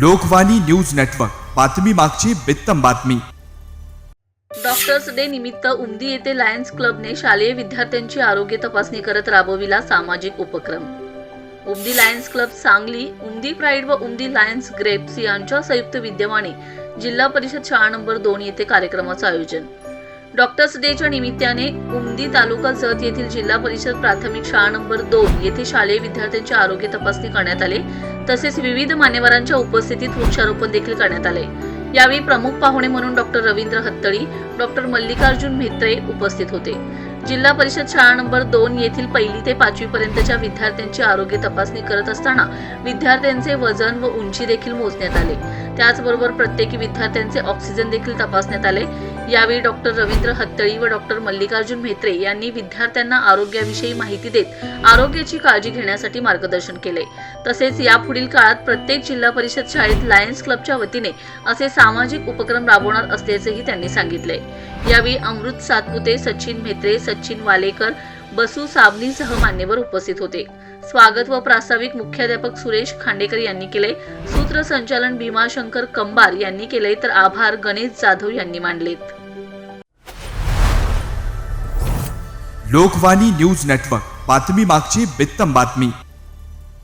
Lokvani news network. बातमी मागची बित्तम बातमी. डॉक्टर्स डे निमित्त उमदी येथे लायन्स क्लबने शालेय विद्यार्थ्यांची आरोग्य तपासणी करत राबविला सामाजिक उपक्रम. Umadi lions club Sangli Umadi pride व उमदी लायन्स ग्रेप्स यांच्या संयुक्त विद्यमाने जिल्हा परिषद शाळा नंबर दोन येथे कार्यक्रमाचं आयोजन. डॉक्टर्स डेच्या निमित्ताने उमदी तालुका जत येथील जिल्हा परिषद प्राथमिक शाळा नंबर दोन येथे शालेय विद्यार्थ्यांची आरोग्य तपासणी करण्यात आले. तसेच विविध मान्यवरांच्या उपस्थितीत वृक्षारोपण देखील करण्यात आले. यावेळी प्रमुख पाहुणे म्हणून डॉक्टर रवींद्र हत्तळी डॉक्टर मल्लिकार्जुन म्हेत्रे उपस्थित होते. जिल्हा परिषद शाळा नंबर दोन येथील पहिली ते पाचवी पर्यंतच्या विद्यार्थ्यांची आरोग्य तपासणी करत असताना विद्यार्थ्यांचे वजन व उंची देखील मोजण्यात आले. त्याचबरोबर प्रत्येकी विद्यार्थ्यांचे ऑक्सिजन देखील तपासण्यात आले. यावेळी डॉक्टर रवींद्र हत्तळी व डॉक्टर मल्लिकार्जुन म्हेत्रे यांनी विद्यार्थ्यांना आरोग्याविषयी माहिती देत आरोग्याची काळजी घेण्यासाठी मार्गदर्शन केले. तसेच यापुढील काळात प्रत्येक जिल्हा परिषद शाळेत लायन्स क्लबच्या वतीने असे सामाजिक उपक्रम राबवणार असल्याचेही त्यांनी सांगितले. यावेळी अमृत सातपुते सचिन म्हेत्रे सचिन वालेकर बसू साबनीसह मान्यवर उपस्थित होते. स्वागत व प्रास्ताविक मुख्याध्यापक सुरेश खांडेकर यांनी केले. सूत्रसंचालन भीमाशंकर कंबार यांनी केले तर आभार गणेश जाधव यांनी मांडलेत. Lokvani news network. बातमी मागची बित्तम बातमी.